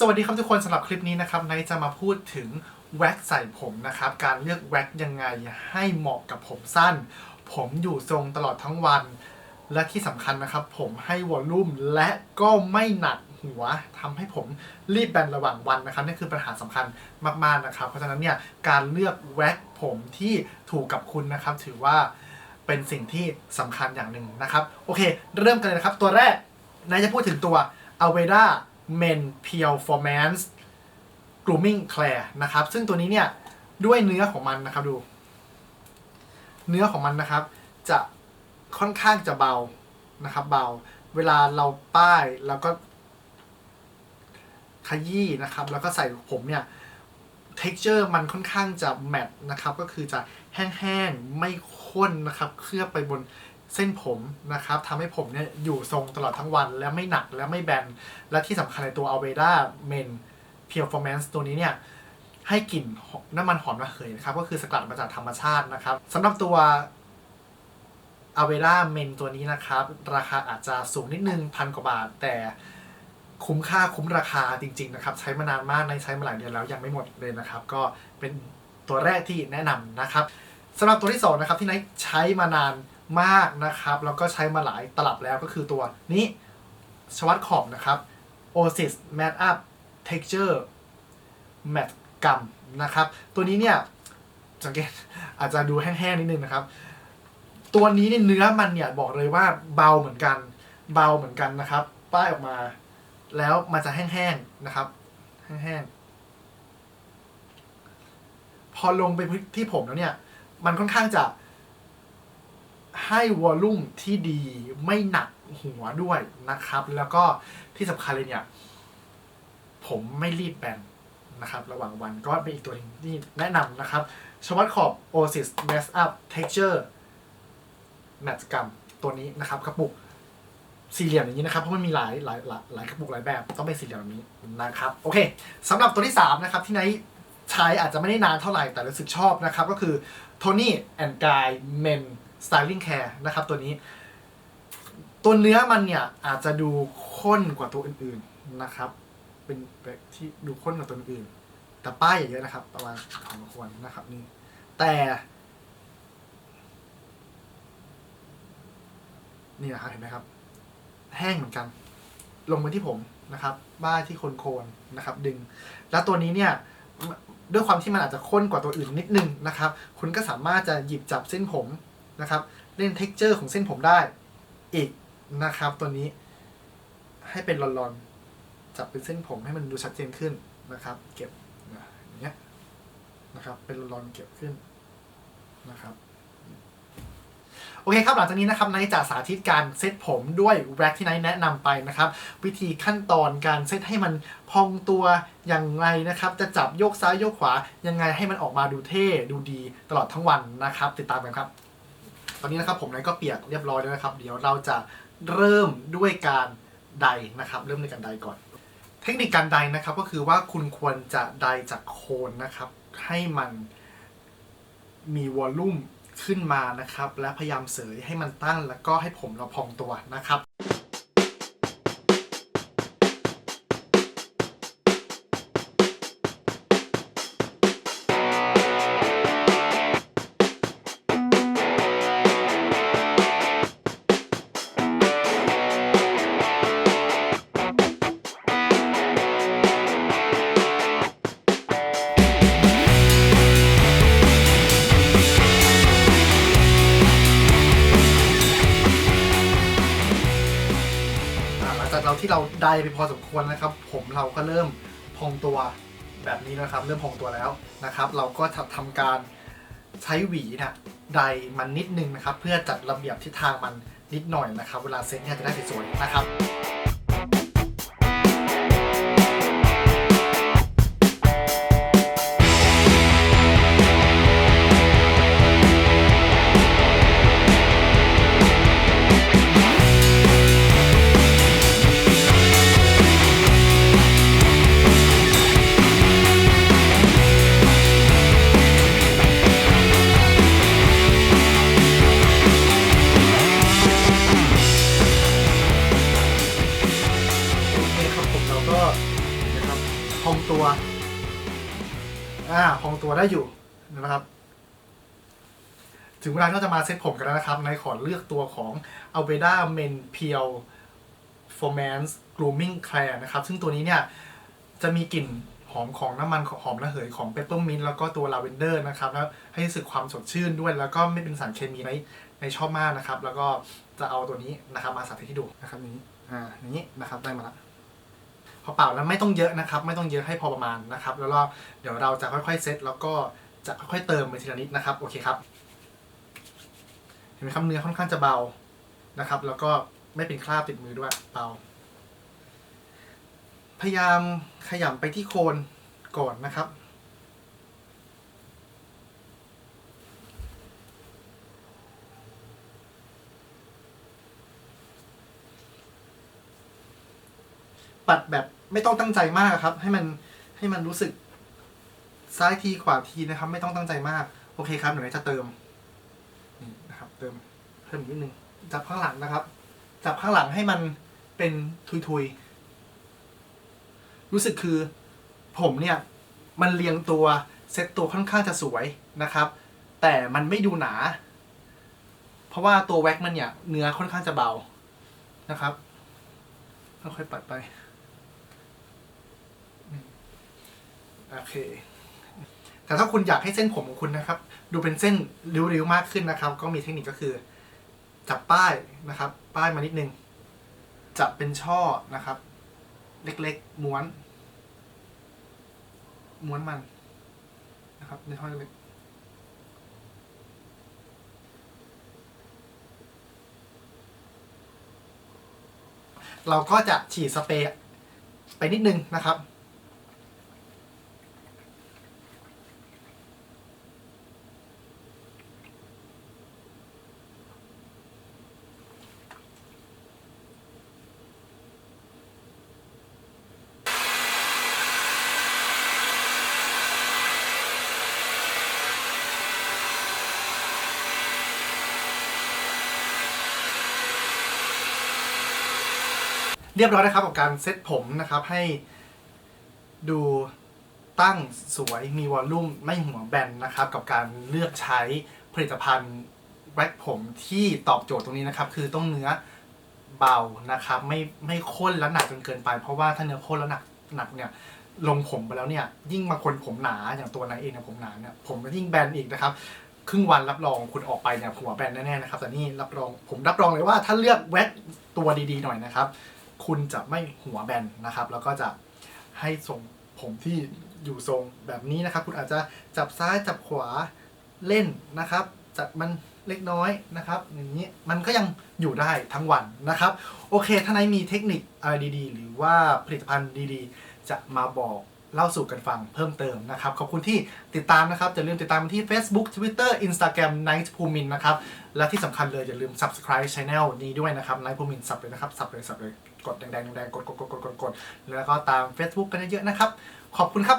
สวัสดีครับทุกคนสำหรับคลิปนี้นะครับไนท์จะมาพูดถึงแว็กใส่ผมนะครับ การเลือกแว็กยังไงให้เหมาะกับผมสั้น ผมอยู่ทรงตลอดทั้งวัน และที่สำคัญนะครับ ผมให้วอลลุ่มและก็ไม่หนักหัวทำให้ผมรีบแบนระหว่างวันนะครับนี่คือปัญหาสำคัญมากๆนะครับ เพราะฉะนั้นเนี่ยการเลือกแว็กผมที่ถูกกับคุณนะครับ ถือว่าเป็นสิ่งที่สำคัญอย่างหนึ่งนะครับ โอเค เริ่มกันเลยนะครับ ตัวแรกนายจะพูดถึงตัว Aveda Men Performance Grooming Care นะครับ ซึ่งตัวนี้เนี่ยด้วยเนื้อของมันนะครับดู เนื้อของมันนะครับ จะค่อนข้างจะเบานะครับ เบา เวลาเราป้ายแล้วก็ขยี้นะครับ แล้วก็ใส่ผมเนี่ย texture มันค่อนข้างจะแมตนะครับ ก็คือจะแห้งๆ ไม่ข้นนะครับ เคลือบไปบน เส้นผมนะครับทำให้ผมเนี่ยอยู่ทรงตลอดทั้งวันและไม่หนักและไม่แบน และที่สำคัญในตัว Aveda Men Performance ตัวนี้เนี่ยให้กลิ่นน้ำมันหอมระเหยนะครับ ก็คือสกัดมาจากธรรมชาตินะครับสำหรับตัว Aveda Men ตัวนี้นะครับ ราคาอาจจะสูงนิดนึงพันกว่าบาท แต่คุ้มค่าคุ้มราคาจริง ๆ นะครับ ใช้มานานมากในใช้มาหลายเดือนแล้วยังไม่หมดเลยนะครับ ก็เป็นตัวแรกที่แนะนำนะครับสำหรับตัวที่สองนะครับที่ไนท์ใช้มานาน มากนะครับ แล้วก็ใช้มาหลายตลับแล้วก็คือตัวนี้ชวัตขอบนะครับ Osis Matte Up Texture Matte Gum นะครับ ตัวนี้เนี่ยสังเกตอาจจะดูแห้งๆนิดนึงนะครับ ตัวนี้เนี่ยเนื้อมันเนี่ยบอกเลยว่าเบาเหมือนกัน เบาเหมือนกันนะครับ ป้ายออกมา แล้วมันจะแห้งๆนะครับ แห้งๆพอลงไปที่ผมแล้วเนี่ย มันค่อนข้างจะ ให้วอลลุ่มที่ดีไม่หนักหัวด้วยนะครับ แล้วก็ที่สำคัญเลยเนี่ย ผมไม่รีบแบนนะครับ ระหว่างวันก็เป็นอีกตัวหนึงที่แนะนำนะครับชวัตขอบ Oasis Mess Up Texture Matte Gum ตัวนี้นะครับกระปุกสี่เหลี่ยมอย่างนี้นะครับ เพราะมันมีหลายหลายหลายหลายกระปุกหลายแบบ ต้องเป็นสี่เหลี่ยมแบบนี้นะครับ โอเคสำหรับตัวที่สามนะครับ ที่ไนท์ใช้อาจจะไม่ได้นานเท่าไหร่แต่รู้สึกชอบนะครับ ก็คือ Tony and Guy Men Styling Care นะครับตัวนี้ ตัวเนื้อมันเนี่ยอาจจะดูข้นกว่าตัวอื่นๆนะครับ เป็นแบบที่ดูข้นกว่าตัวอื่น แต่ป้ายอย่าเยอะนะครับ ประมาณพอสมควรนะครับนี่ แต่นี่นะครับเห็นไหมครับ แห้งเหมือนกัน ลงมาที่ผมนะครับ บ้ายที่โคนโคนนะครับ ดึง แล้วตัวนี้เนี่ยด้วยความที่มันอาจจะข้นกว่าตัวอื่นนิดนึงนะครับ คุณก็สามารถจะหยิบจับเส้นผม นะครับ เล่นเท็กเจอร์ของเส้นผมได้อีกนะครับ ตัวนี้ให้เป็นรอนๆ จับเป็นเส้นผมให้มันดูชัดเจนขึ้นนะครับ เก็บอย่างเงี้ยนะครับเป็นรอนๆเก็บขึ้นนะครับโอเคครับหลังจากนี้นะครับไนท์จะสาธิตการเซตผมด้วยแร็กที่ไนท์แนะนำไปนะครับ วิธีขั้นตอนการเซตให้มันพองตัวอย่างไรนะครับ จะจับโยกซ้ายโยกขวายังไงให้มันออกมาดูเท่ดูดีตลอดทั้งวันนะครับ ติดตามกันครับ ตอนนี้นะครับผมนั้นก็เปียกเรียบร้อยแล้วนะครับ เดี๋ยวเราจะเริ่มด้วยการไดนะครับ เริ่มด้วยการไดก่อน เทคนิคการไดนะครับก็คือว่าคุณควรจะไดจากโคนนะครับ ให้มันมีวอลลุ่มขึ้นมานะครับ และพยายามเสยให้มันตั้งแล้วก็ให้ผมเราพองตัวนะครับ ดไปพอสมควรนะครับ ผมเราก็เริ่มพองตัวแบบนี้นะครับ เริ่มพองตัวแล้วนะครับ เราก็ทำทำการใช้หวีนะไดมันนิดนึงนะครับ เพื่อจัดระเบียบทิศทางมันนิดหน่อยนะครับ เวลาเซ็ตเนี่ยจะได้สวยๆนะครับ องตัวได้อยู่นะครับ ถึงเวลาที่เราจะมาเซ็ตผมกันแล้วนะครับนายขอเลือกตัวของ a v e d a Men Peel Formance Grooming Care นะครับ ซึ่งตัวนี้เนี่ย จะมีกลิ่นหอมของน้ำมันหอมระเหยของเปปเปอร์มินต์แล้วก็ตัวลาเวนเดอร์นะครับ แล้วให้รู้สึกความสดชื่นด้วย แล้วก็ไม่เป็นสารเคมีในในชอบมากนะครับ แล้วก็จะเอาตัวนี้นะครับมาสาธิตให้ดูนะครับนี้อ่าอย่างนี้นะครับได้มาละ พอเป่าแล้วไม่ต้องเยอะนะครับ ไม่ต้องเยอะให้พอประมาณนะครับ แล้วก็เดี๋ยวเราจะค่อยๆเซตแล้วก็จะค่อยๆเติมไปทีละนิดนะครับ โอเคครับ เห็นไหมครับเนื้อค่อนข้างจะเบานะครับ แล้วก็ไม่เป็นคราบติดมือด้วยเบาพยายามขยำไปที่โคนก่อนนะครับ ปัดแบบ ไม่ต้องตั้งใจมากครับ ให้มันให้มันรู้สึกซ้ายทีขวาทีนะครับ ไม่ต้องตั้งใจมาก โอเคครับเดี๋ยวนี้จะเติมนี่นะครับ เติมเพิ่มนิดนึงจับข้างหลังนะครับ จับข้างหลังให้มันเป็นทุยๆรู้สึกคือ ผมเนี่ย มันเรียงตัวเซตตัวค่อนข้างจะสวยนะครับ แต่มันไม่ดูหนา เพราะว่าตัวแว็กมันเนี่ยเนื้อค่อนข้างจะเบานะครับค่อยๆปัดไปอืม โอเค แต่ถ้าคุณอยากให้เส้นผมของคุณนะครับ ดูเป็นเส้นริ้วๆมากขึ้นนะครับ ก็มีเทคนิคก็คือ จับป้ายนะครับ ป้ายมานิดนึง จับเป็นช่อนะครับ เล็กๆม้วน ม้วนมันนะครับในท่อเล็กเราก็จะฉีดสเปรย์ไปนิดนึงนะครับ เรียบร้อยนะครับกับการเซตผมนะครับให้ดูตั้งสวยมีวอลลุ่มไม่หัวแบนนะครับ กับการเลือกใช้ผลิตภัณฑ์แว็กผมที่ตอบโจทย์ตรงนี้นะครับ คือต้องเนื้อเบานะครับ ไม่ไม่ข้นและหนักจนเกินไป เพราะว่าถ้าเนื้อข้นแล้วหนักหนักเนี่ยลงผมไปแล้วเนี่ย ยิ่งบางคนผมหนาอย่างตัวนายเองเนี่ยผมหนาเนี่ยผมยิ่งแบนอีกนะครับ ครึ่งวันรับรองคุณออกไปเนี่ยหัวแบนแน่ๆนะครับแต่นี่รับรองผมรับรองเลยว่าถ้าเลือกแว็กตัวดีๆหน่อยนะครับ คุณจะไม่หัวแบนนะครับ แล้วก็จะให้ทรงผมที่อยู่ทรงแบบนี้นะครับ คุณอาจจะจับซ้ายจับขวาเล่นนะครับ จัดมันเล็กน้อยนะครับ อย่างนี้มันก็ยังอยู่ได้ทั้งวันนะครับ โอเคถ้าไหนมีเทคนิคอะไรดีๆ หรือว่าผลิตภัณฑ์ดีๆ จะมาบอกเล่าสู่กันฟังเพิ่มเติมนะครับ ขอบคุณที่ติดตามนะครับ อย่าลืมติดตามที่ Facebook Twitter Instagram Night ภูมินนะครับ และที่สำคัญเลยอย่าลืม subscribe channel นี้ด้วยนะครับ Night ภูมินสับเลยนะครับ สับเลยสับเลย กดแดงๆแดงๆกดกดกดกดกดแล้วก็ตาม Facebook กันเยอะๆนะครับ ขอบคุณครับ